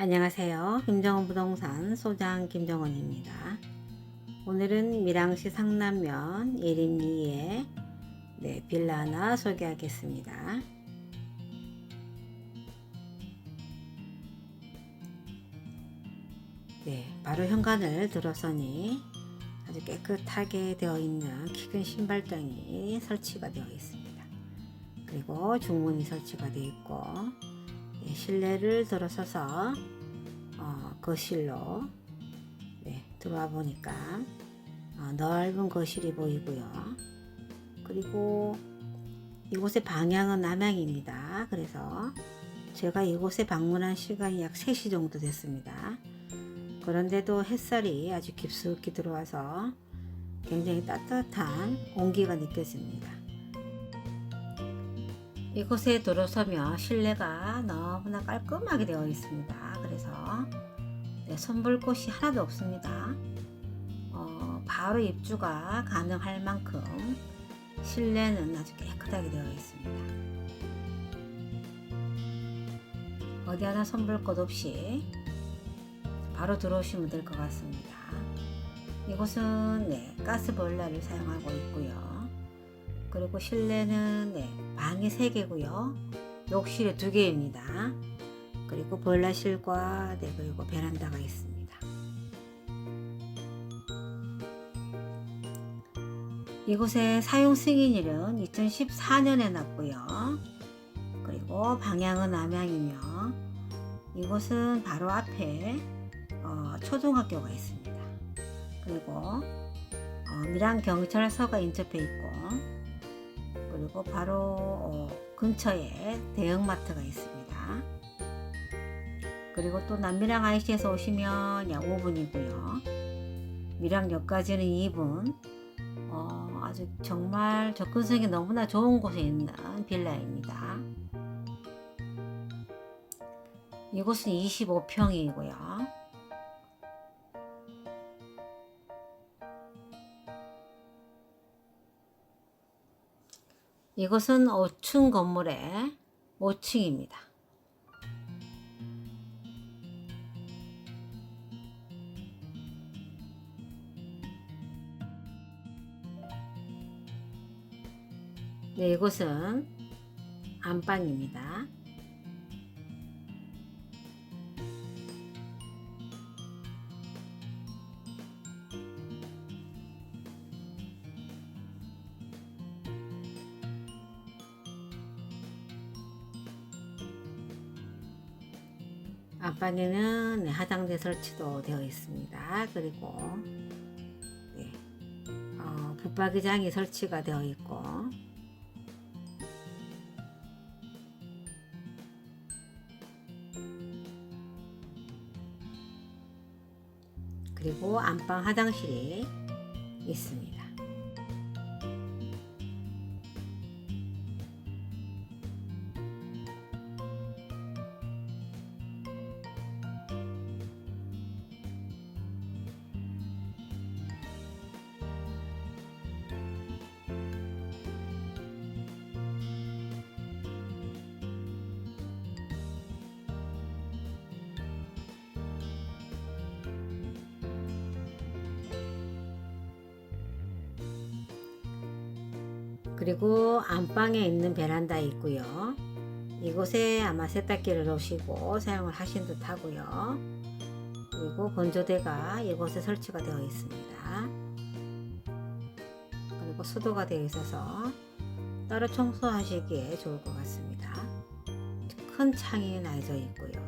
안녕하세요. 김정원 부동산 소장 김정원입니다. 오늘은 밀양시 상남면 예림리에 네, 빌라 하나 소개하겠습니다. 네, 바로 현관을 들어서니 아주 깨끗하게 되어 있는 키큰 신발장이 설치가 되어 있습니다. 그리고 중문이 설치가 되어 있고 네, 실내를 들어서서 어, 거실로 네, 들어와 보니까 어, 넓은 거실이 보이고요. 그리고 이곳의 방향은 남향입니다. 그래서 제가 이곳에 방문한 시간이 약 3시 정도 됐습니다. 그런데도 햇살이 아주 깊숙이 들어와서 굉장히 따뜻한 온기가 느껴집니다. 이곳에 들어서면 실내가 너무나 깔끔하게 되어 있습니다. 그래서 네, 손볼 곳이 하나도 없습니다. 어, 바로 입주가 가능할 만큼 실내는 아주 깨끗하게 되어 있습니다. 어디 하나 손볼 곳 없이 바로 들어오시면 될 것 같습니다. 이곳은 네, 가스 보일러를 사용하고 있고요. 그리고 실내는 네, 방이 3개고요. 욕실이 2개입니다. 그리고 보일러실과 네, 그리고 베란다가 있습니다. 이곳의 사용 승인일은 2014년에 났고요. 그리고 방향은 남향이며 이곳은 바로 앞에 어, 초등학교가 있습니다. 그리고 어, 밀양 경찰서가 인접해 있고 그리고 바로 어, 근처에 대형마트가 있습니다. 그리고 또 남밀양 IC에서 오시면 약 5분이고요. 밀양역까지는 2분. 어, 아주 정말 접근성이 너무나 좋은 곳에 있는 빌라입니다. 이곳은 25평이고요. 이곳은 5층 건물의 5층입니다. 네, 이곳은 안방입니다. 안방에는 네, 화장대 설치도 되어 있습니다. 그리고 네, 어, 붙박이장이 설치가 되어 있고 그리고 안방 화장실이 있습니다. 그리고 안방에 있는 베란다 있고요. 이곳에 아마 세탁기를 놓으시고 사용을 하신 듯 하고요. 그리고 건조대가 이곳에 설치가 되어 있습니다. 그리고 수도가 되어 있어서 따로 청소하시기에 좋을 것 같습니다. 큰 창이 나져 있고요.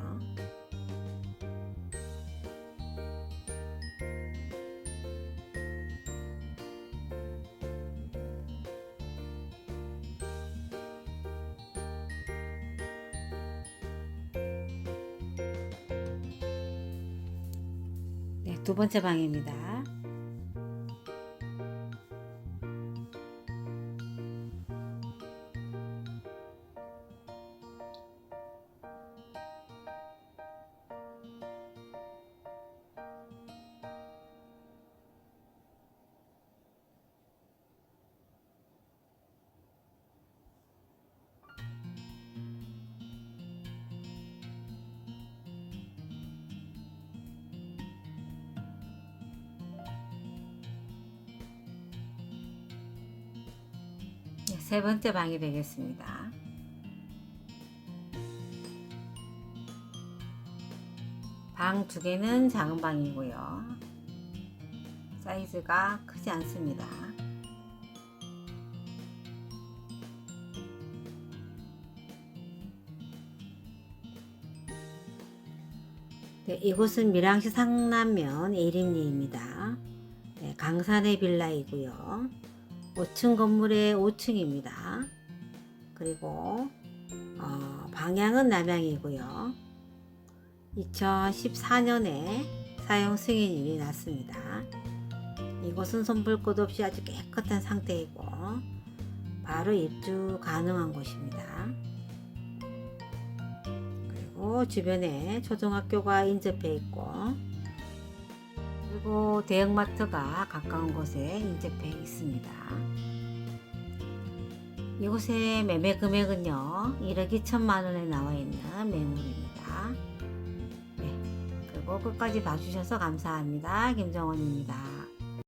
두 번째 방입니다. 세 번째 방이 되겠습니다. 방 두 개는 작은 방이고요. 사이즈가 크지 않습니다. 네, 이곳은 밀양시 상남면 에림리입니다. 네, 강산의 빌라이고요. 5층 건물의 5층입니다. 그리고 어, 방향은 남향이고요. 2014년에 사용 승인이 났습니다. 이곳은 손볼 곳 없이 아주 깨끗한 상태이고 바로 입주 가능한 곳입니다. 그리고 주변에 초등학교가 인접해 있고 그리고 대형마트가 가까운 곳에 인접해 있습니다. 이곳의 매매 금액은요 1억 2천만 원에 나와 있는 매물입니다. 네, 그리고 끝까지 봐주셔서 감사합니다. 김정원입니다.